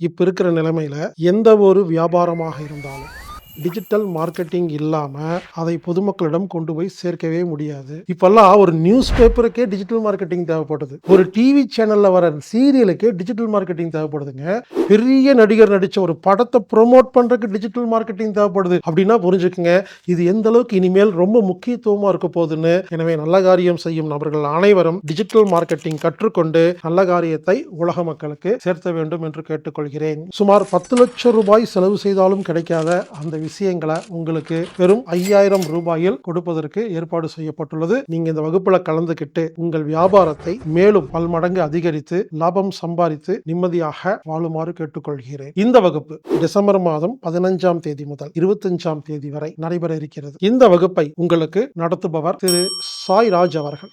இப்போ இருக்கிற நிலைமையில எந்த ஒரு வியாபாரமாக இருந்தாலும் டிஜிட்டல் மார்க்கெட்டிங் இல்லாமல் அதை பொதுமக்களிடம் கொண்டு போய் சேர்க்கவே முடியாது. இப்பெல்லாம் ஒரு நியூஸ் பேப்பருக்கே டிஜிட்டல் மார்க்கெட்டிங் தேவைப்படுது ஒரு டிவி சேனலில் வர சீரியலுக்கே டிஜிட்டல் மார்க்கெட்டிங் தேவைப்படுதுங்க. பெரிய நடிகர் நடித்த ஒரு படத்தை ப்ரொமோட் பண்ணுறதுக்கு டிஜிட்டல் மார்க்கெட்டிங் தேவைப்படுது. அப்படின்னா புரிஞ்சுக்குங்க. இது எந்த அளவுக்கு இனிமேல் ரொம்ப முக்கியத்துவமாக இருக்க போகுதுன்னு. எனவே நல்ல காரியம் செய்யும் நபர்கள் அனைவரும் டிஜிட்டல் மார்க்கெட்டிங் கற்றுக்கொண்டு நல்ல காரியத்தை உலக மக்களுக்கு சேர்த்த வேண்டும் என்று கேட்டுக்கொள்கிறேன். சுமார் பத்து லட்சம் ரூபாய் செலவு செய்தாலும் கிடைக்காத அந்த விஷயங்களை உங்களுக்கு வெறும் ஐயாயிரம் ரூபாயில் கொடுப்பதற்கு ஏற்பாடு செய்யப்பட்டுள்ளது. நீங்க இந்த வகுப்புல கலந்துக்கிட்டு உங்கள் வியாபாரத்தை மேலும் பல்மடங்கு அதிகரித்து லாபம் சம்பாதித்து நிம்மதியாக வாழுமாறு கேட்டுக்கொள்கிறேன். இந்த வகுப்பு டிசம்பர் மாதம் பதினஞ்சாம் தேதி முதல் இருபத்தஞ்சாம் தேதி வரை நடைபெற இருக்கிறது. இந்த வகுப்பை உங்களுக்கு நடத்துபவர் திரு சாய் ராஜ் அவர்கள்.